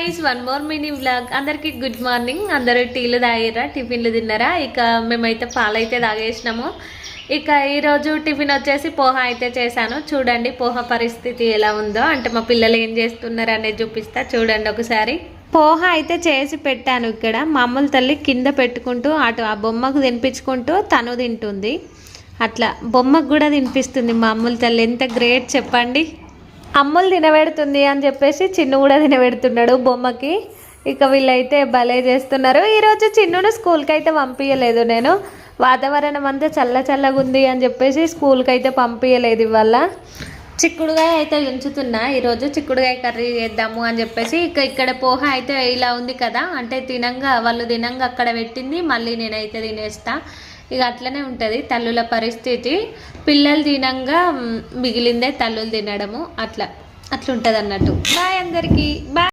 Guys one more mini vlog అందరికి good morning అందరూ టీలు తాగిరా టిఫిన్లు తిన్నారా? ఇక మేమైతే పాలైతే తాగేసినాము. ఇక ఈరోజు టిఫిన్ వచ్చేసి పోహ అయితే చేశాను. చూడండి పోహ పరిస్థితి ఎలా ఉందో. అంటే మా పిల్లలు ఏం చేస్తున్నారు అనేది చూపిస్తా. చూడండి ఒకసారి. పోహ అయితే చేసి పెట్టాను ఇక్కడ. మామూలు తల్లి కింద పెట్టుకుంటూ అటు ఆ బొమ్మకు తినిపించుకుంటూ తను తింటుంది. అట్లా బొమ్మకు కూడా తినిపిస్తుంది మామూలు తల్లి. ఎంత గ్రేట్ చెప్పండి. అమ్ములు తినబెడుతుంది అని చెప్పేసి చిన్ను కూడా తినబెడుతున్నాడు బొమ్మకి. ఇక వీళ్ళైతే భలే చేస్తున్నారు. ఈరోజు చిన్నును స్కూల్కి అయితే పంపించలేదు నేను. వాతావరణం అంతా చల్ల చల్లగా ఉంది అని చెప్పేసి స్కూల్కి అయితే పంపించలేదు ఇవాళ. చిక్కుడుగాయ అయితే ఉంచుతున్నా ఈరోజు చిక్కుడుగాయ కర్రీ చేద్దాము అని చెప్పేసి ఇక ఇక్కడ పోహ అయితే ఇలా ఉంది కదా. అంటే తినంగా వాళ్ళు తినంగా అక్కడ పెట్టింది మళ్ళీ నేనైతే తినేస్తా. ఇక అట్లనే ఉంటుంది తల్లుల పరిస్థితి. పిల్లలు తినంగా మిగిలిందే తల్లులు తినడము. అట్లా అట్లుంటుంది అన్నట్టు బాయ్ అందరికీ. బాయ్.